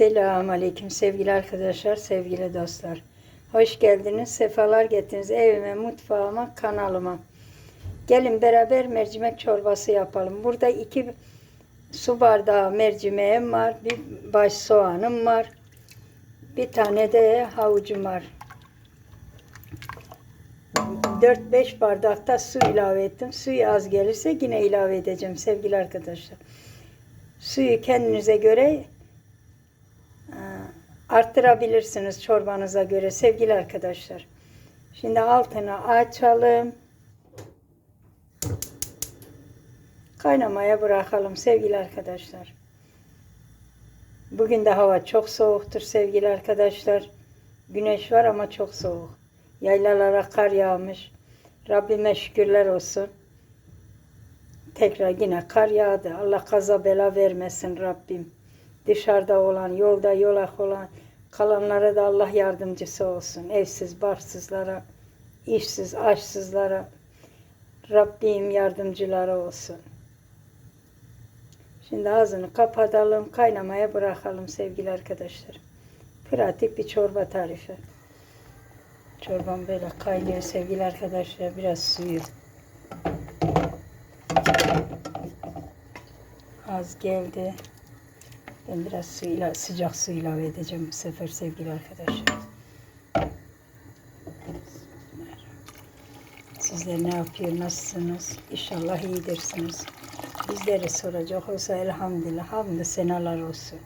Selamun Aleyküm sevgili arkadaşlar, sevgili dostlar. Hoş geldiniz, sefalar getirdiniz evime, mutfağıma, kanalıma. Gelin beraber mercimek çorbası yapalım. Burada iki su bardağı mercimeğim var, bir baş soğanım var, bir tane de havucum var. 4-5 bardakta su ilave ettim. Suyu az gelirse yine ilave edeceğim sevgili arkadaşlar. Suyu kendinize göre arttırabilirsiniz çorbanıza göre sevgili arkadaşlar. Şimdi altını açalım. Kaynamaya bırakalım sevgili arkadaşlar. Bugün de hava çok soğuktur sevgili arkadaşlar. Güneş var ama çok soğuk. Yaylalara kar yağmış. Rabbime şükürler olsun. Tekrar yine kar yağdı. Allah kaza bela vermesin Rabbim. Dışarıda olan, yolda yolak olan kalanlara da Allah yardımcısı olsun. Evsiz, barsızlara, işsiz, aşsızlara Rabbim yardımcıları olsun. Şimdi ağzını kapatalım, kaynamaya bırakalım sevgili arkadaşlar. Pratik bir çorba tarifi. Çorbam böyle kaynıyor sevgili arkadaşlar. Biraz suyu az geldi. Ben biraz su ila- sıcak su ilave edeceğim bu sefer sevgili arkadaşlar. Sizler ne yapıyor, nasılsınız? İnşallah iyidirsiniz. Bizleri soracak olsa elhamdülillah, hamdü senalar olsun.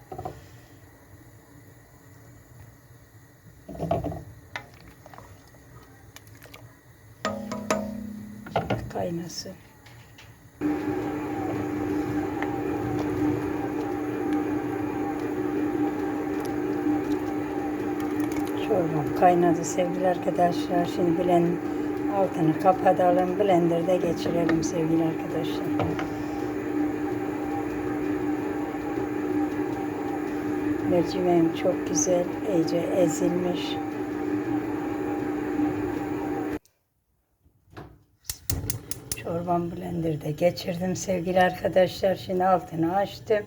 Kaynasın. Çorbam kaynadı sevgili arkadaşlar. Şimdi blend altını kapatalım. Blender'da geçirelim sevgili arkadaşlar. Mercimeğim çok güzel, iyice ezilmiş. Çorbam blenderda geçirdim sevgili arkadaşlar. Şimdi altını açtım.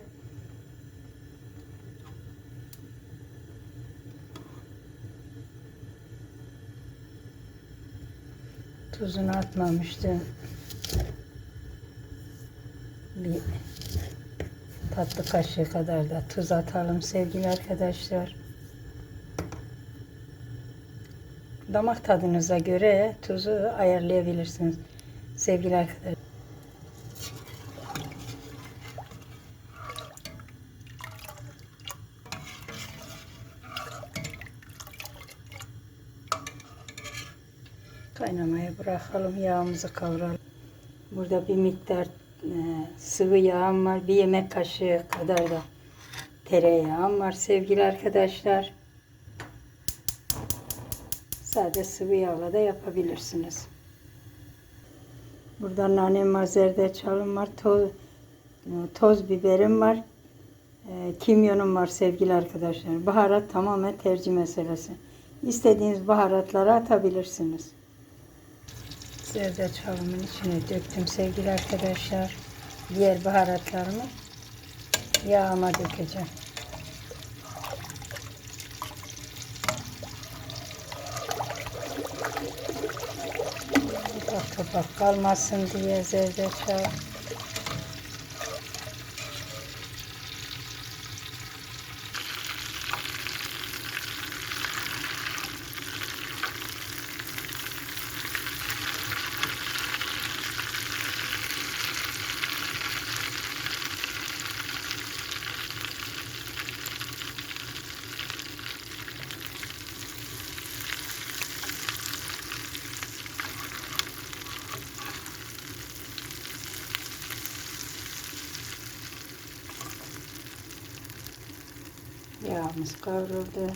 Tuzunu atmamıştım. Bir tatlı kaşığı kadar da tuz atalım sevgili arkadaşlar. Damak tadınıza göre tuzu ayarlayabilirsiniz sevgili arkadaşlar. Kaynamaya bırakalım. Yağımızı kavuralım. Burada bir miktar e, sıvı yağım var. Bir yemek kaşığı kadar da tereyağım var sevgili arkadaşlar. Sade sıvı yağla da yapabilirsiniz. Burada nanem var, zerdeçalım var, toz, toz biberim var, e, kimyonum var sevgili arkadaşlar. Baharat tamamen tercih meselesi. İstediğiniz baharatları atabilirsiniz. Zerdeçalımın içine döktüm sevgili arkadaşlar. Diğer baharatlarımı yağıma dökeceğim. Topak topak kalmasın diye zerdeçal. Yağımız kavruldu.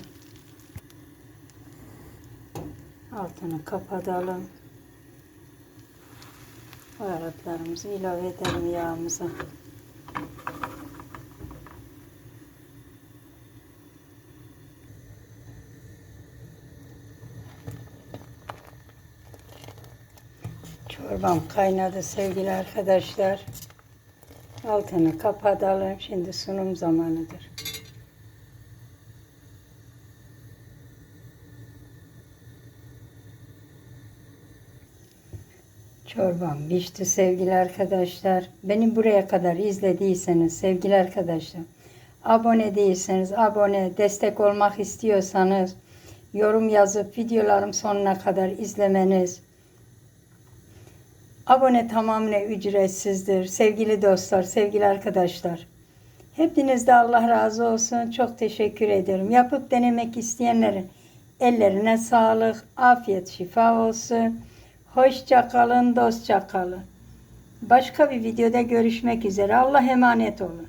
Altını kapatalım. Baharatlarımızı ilave edelim yağımıza. Çorbam kaynadı sevgili arkadaşlar. Altını kapatalım. Şimdi sunum zamanıdır. Çorbam pişti sevgili arkadaşlar. Beni buraya kadar izlediyseniz sevgili arkadaşlar. Abone değilseniz abone, destek olmak istiyorsanız yorum yazıp videolarım sonuna kadar izlemeniz. Abone tamamen ücretsizdir. Sevgili dostlar, sevgili arkadaşlar. Hepinizde Allah razı olsun. Çok teşekkür ederim. Yapıp denemek isteyenlerin ellerine sağlık, afiyet, şifa olsun. Hoşça kalın, dostça kalın. Başka bir videoda görüşmek üzere. Allah emanet olun.